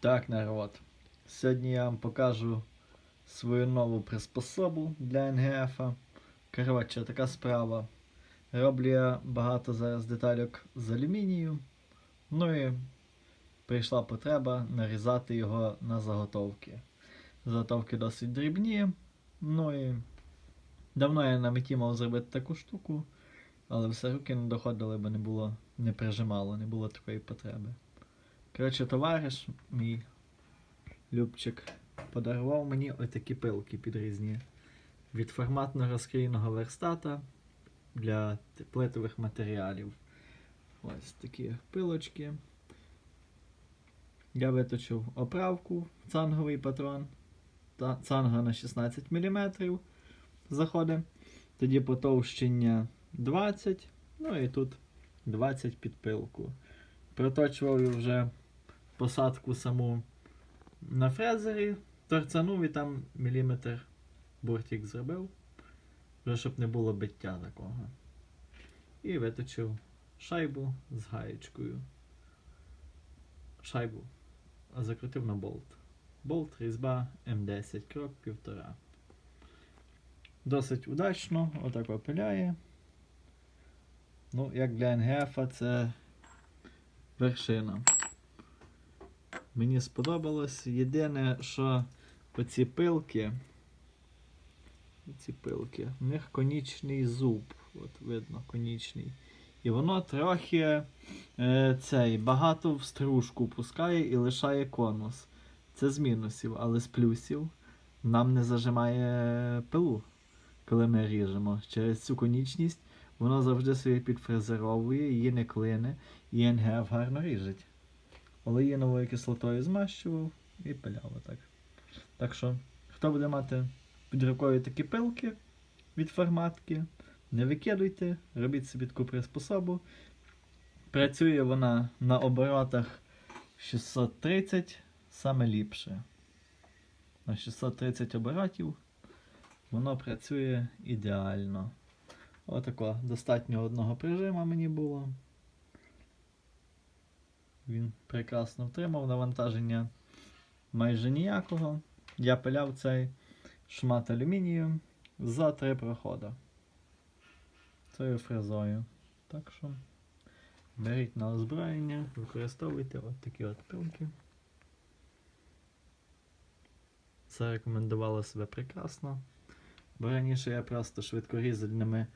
Так, народ. Сьогодні я вам покажу свою нову приспособу для НГФ. Коротше, така справа. Роблю я багато зараз детальок з алюмінію. Ну і прийшла потреба нарізати його на заготовки. Заготовки досить дрібні. Ну і давно я на меті мав зробити таку штуку, але все руки не доходили, бо не було, не прижимало, не було такої потреби. Коротше, товариш мій Любчик подарував мені отакі пилки підрізні від форматно розкрійного верстата для плитових матеріалів. Ось такі пилочки. Я виточив оправку цанговий патрон. Цанга на 16 мм заходить. Тоді потовщення 20, ну і тут 20 під пилку. Проточував вже посадку саму на фрезері, торцанув і там міліметр бортик зробив, вже щоб не було биття такого. І виточив шайбу з гаєчкою. Шайбу закрутив на болт. Болт різьба М10, крок півтора. Досить удачно, отак опиляє. Ну, як для НГФ це вершина. Мені сподобалось. Єдине, що оці пилки. Ці пилки, в них конічний зуб. От видно, конічний. І воно трохи е, цей, багато в стружку пускає і лишає конус. Це з мінусів, але з плюсів нам не зажимає пилу, коли ми ріжемо. Через цю конічність воно завжди собі підфрезеровує, її не клине, і НГФ гарно ріжить. Олеїновою кислотою змащував і пиляв отак. Так що, хто буде мати під рукою такі пилки від форматки, не викидуйте, робіть собі таку приспособу. Працює вона на оборотах 630 саме ліпше. На 630 оборотів воно працює ідеально. Отако достатньо одного прижима мені було. Він прекрасно втримав навантаження майже ніякого. Я пиляв цей шмат алюмінію за три проходи. Цією фрезою. Так що беріть на озброєння, використовуйте от такі от пилки. Зарекомендувало себе прекрасно. Бо раніше я просто швидкорізальними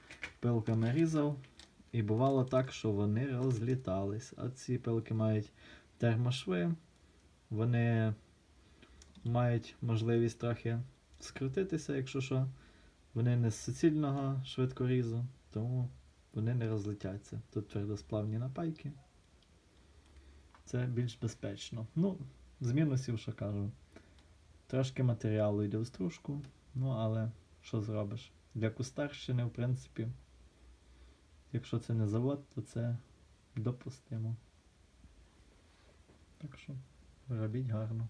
пилками різав. І бувало так, що вони розлітались. А ці пилки мають термошви, вони мають можливість трохи скрутитися, якщо що. Вони не з суцільного швидкорізу, тому вони не розлетяться. Тут твердосплавні напайки. Це більш безпечно. Ну, з мінусів, що кажу. Трошки матеріалу йде в стружку, ну але що зробиш? Для кустарщини, в принципі. Якщо це не завод, то це допустимо. Так що робіть гарно.